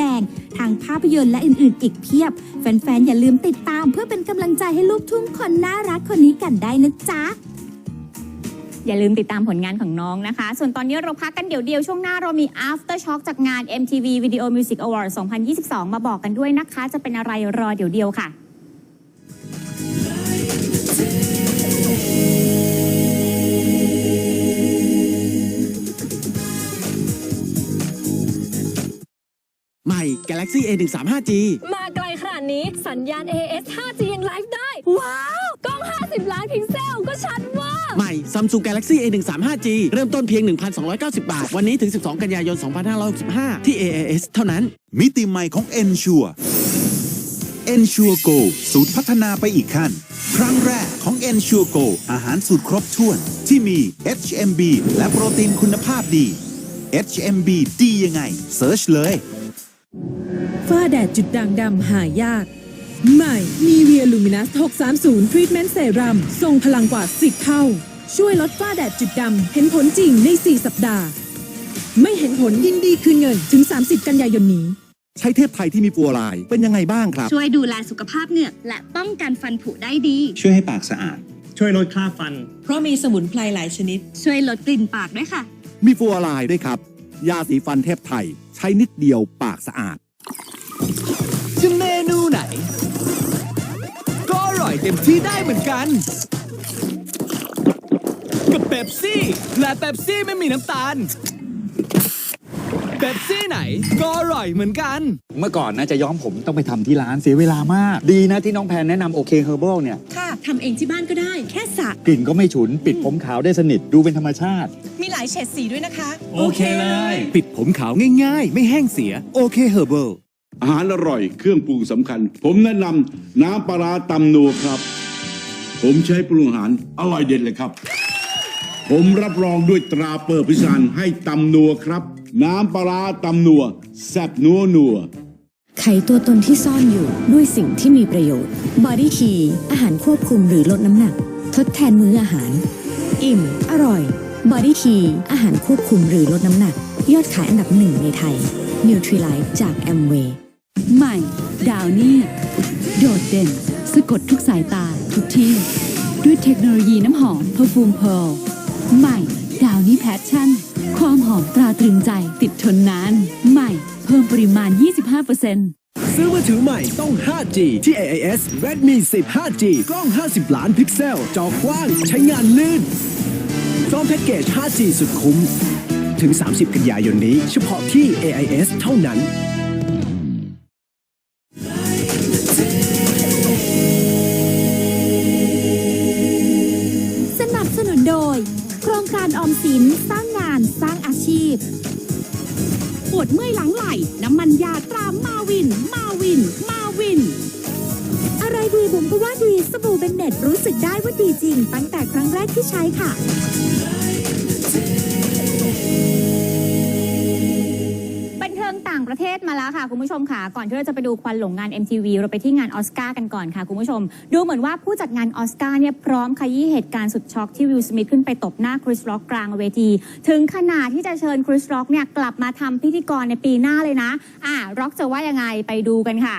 ดง ทางภาพยนตร์และอื่นๆ อีกเพียบ แฟนๆ อย่าลืมติดตามเพื่อเป็นกำลังใจให้ลูกทุ่งคนน่ารักคนนี้กันได้นะจ๊ะอย่าลืมติดตามผลงานของน้องนะคะ ส่วนตอนนี้เราพักกันเดี๋ยวเดียวช่วงหน้าเรามี after shock จากงาน MTV Video Music Award 2022 มาบอกกันด้วยนะคะ จะเป็นอะไรรอเดี๋ยวเดียวค่ะ ใหม่ Galaxy A 1 3 5 G มาไกลขนาดนี้สัญญาณ AS 5G ยังไลฟ์ได้ ว้าว กล้อง 50 ล้านพิกเซลก็ชัดว่าใหม่ Samsung Galaxy A 1 3 5 G เริ่มต้นเพียง 1,290 บาท วันนี้ถึง 12 กันยายน 2565 ที่ AAS เท่านั้น มิติใหม่ของ Ensure Ensure Go สูตรพัฒนาไปอีกขั้น ครั้งแรกของ Ensure Go อาหารสูตรครบถ้วน ที่มี HMB และโปรตีนคุณภาพดี HMB ดียังไงเซิร์ชเลย ฝ้าแดดจุดด่างดำหายาก ใหม่นีเวียลูมินัส 630 ทรีทเมนต์เซรั่มทรงพลังกว่า 10 เท่า ช่วยลดฝ้าแดดจุดดำ เห็นผลจริงใน 4 สัปดาห์ ไม่เห็นผลยินดีคืนเงินถึง 30 กันยายนนี้ ใช้เทพไทยที่มีฟลูออไรด์เป็นยังไงบ้างครับ ช่วยดูแลสุขภาพเหงือกและป้องกันฟันผุได้ดี ช่วยให้ปากสะอาด ช่วยลดคราบฟัน เพราะมีสมุนไพรหลายชนิด ช่วยลดกลิ่นปากด้วยค่ะ มีฟลูออไรด์ด้วยครับ ยาสีฟันเทพไทย ใช้นิดเดียวปากสะอาด เต็มที่ได้เหมือนกัน กับเบปซี่ และเบปซี่ไม่มีน้ำตาลเบปซี่ไหนก็อร่อยเหมือนกัน เมื่อก่อนนะจะย้อมผมต้องไปทำที่ร้านเสียเวลามาก ดีนะที่น้องแพนแนะนำโอเคเฮอร์เบิลเนี่ย ค่ะทำเองที่บ้านก็ได้ แค่สระกลิ่นก็ไม่ฉุน ปิดผมขาวได้สนิทดูเป็นธรรมชาติ มีหลายเฉดสีด้วยนะคะโอเคเลยปิดผมขาวง่ายๆ ไม่แห้งเสีย โอเคเฮอร์เบิล อาหารอร่อยเครื่องปรุงสำคัญ ผมแนะนำน้ำปลาร้าตำนัวครับ ผมใช้ปรุงอาหารอร่อยเด็ดเลยครับ ผมรับรองด้วยตราเปิดพิสานให้ตำนัวครับ น้ำปลาร้าตำนัวแซ่บนัวนัวไขตัวตนที่ซ่อนอยู่ด้วยสิ่งที่มีประโยชน์บอดี้ทีอาหารควบคุมหรือลดน้ำหนัก ทดแทนมื้ออาหาร อิ่ม อร่อยบอดี้ทีอาหารควบคุมหรือลดน้ำหนัก ยอดขายอันดับหนึ่งในไทย n u t r i l i f e จาก a m w a y ใหม่ดาวนี่โดดเด่น สะกดทุกสายตาทุกที่ ด้วยเทคโนโลยีน้ำหอม Perfume Pearl ใหม่ดาวนี่แพชชั่น ความหอมตราตรึงใจติดทนนาน ใหม่ เพิ่มปริมาณ 25%ซื้อมือถือใหม่ต้อง 5G ที่ AIS Redmi 10 5G กล้อง 50 ล้านพิกเซล จอกว้าง ใช้งานลื่นพร้อมแพ็กเกจ 5G สุดคุ้ม ถึง 30 กันยายนนี้ เฉพาะที่ AIS เท่านั้น สนับสนุนโดย โครงการออมสินสร้างงานสร้างอาชีพ ปวดเมื่อยหลังไหล่ น้ำมันยาตรามาวิน มาวิน มาวิน อะไรดีบุ๋มก็ว่าดีสบู่เบนเน็ตรู้สึกได้ว่าดีจริง ตั้งแต่ครั้งแรกที่ใช้ค่ะ บันเทิงต่างประเทศมาแล้วค่ะ คุณผู้ชมค่ะ ก่อนที่เราจะไปดูควันหลงงาน MTV เราไปที่งานออสการ์กันก่อนค่ะ คุณผู้ชม ดูเหมือนว่าผู้จัดงานออสการ์เนี่ยพร้อมขยี้เหตุการณ์สุดช็อกที่วิลสมิธขึ้นไปตบหน้าคริสร็อกกลางเวที ถึงขนาดที่จะเชิญคริสร็อกเนี่ยกลับมาทำพิธีกรในปีหน้าเลยนะ อะร็อกจะว่ายังไงไปดูกันค่ะ